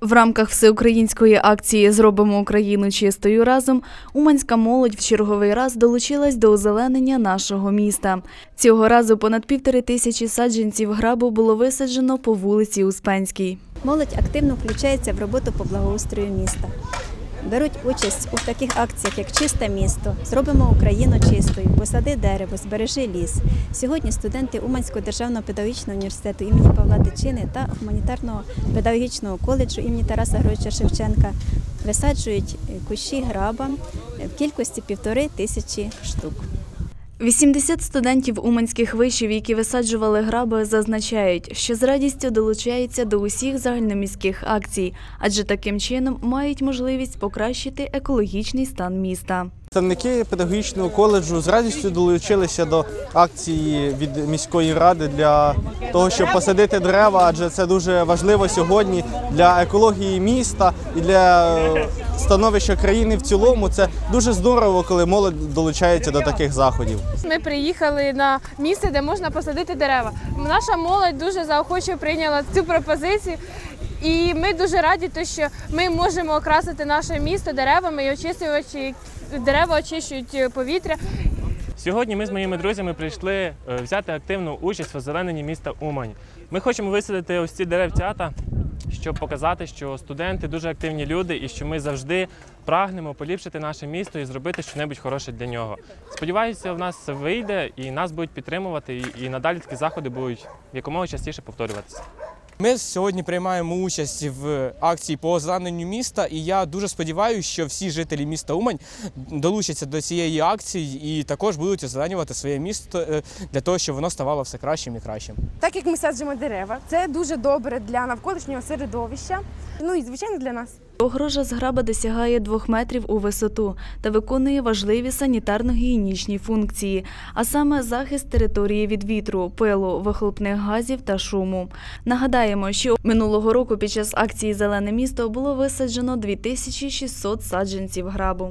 В рамках всеукраїнської акції Зробимо Україну чистою разом уманська молодь в черговий раз долучилась до озеленення нашого міста. Цього разу понад півтори тисячі саджанців грабу було висаджено по вулиці Успенській. Молодь активно включається в роботу по благоустрою міста. Беруть участь у таких акціях, як Чисте місто, зробимо Україну чистою, посади дерево, збережи ліс. Сьогодні студенти Уманського державного педагогічного університету імені Павла Тичини та гуманітарного педагогічного коледжу імені Тараса Григоровича Шевченка висаджують кущі граба в кількості півтори тисячі штук. 80 студентів уманських вишів, які висаджували граби, зазначають, що з радістю долучаються до усіх загальноміських акцій, адже таким чином мають можливість покращити екологічний стан міста. Представники педагогічного коледжу з радістю долучилися до акції від міської ради для того, щоб посадити дерева, адже це дуже важливо сьогодні для екології міста і для е, становища країни в цілому. Це дуже здорово, коли молодь долучається до таких заходів. Ми приїхали на місце, де можна посадити дерева. Наша молодь дуже заохоче прийняла цю пропозицію. І ми дуже раді, що ми можемо окрасити наше місто деревами і очистювачі дерева очищують повітря. Сьогодні ми з моїми друзями прийшли е, взяти активну участь в озелененні міста Умань. Ми хочемо висадити ось ці деревцята, щоб показати, що студенти дуже активні люди і що ми завжди прагнемо поліпшити наше місто і зробити щось хороше для нього. Сподіваюся, в нас це вийде і нас будуть підтримувати, і надалі такі заходи будуть якомога частіше повторюватися. Ми сьогодні приймаємо участь в акції по озелененню міста, і я дуже сподіваюся, що всі жителі міста Умань долучаться до цієї акції і також будуть озеленювати своє місто е, для того, щоб воно ставало все кращим і кращим. Так як ми саджимо дерева, це дуже добре для навколишнього середовища. Ну і звичайно для нас. Огорожа з граба досягає двох метрів у висоту та виконує важливі санітарно-гігієнічні функції, а саме захист території від вітру, пилу, вихлопних газів та шуму. Нагадаємо, що минулого року під час акції Зелене місто було висаджено 2600 саджанців грабу.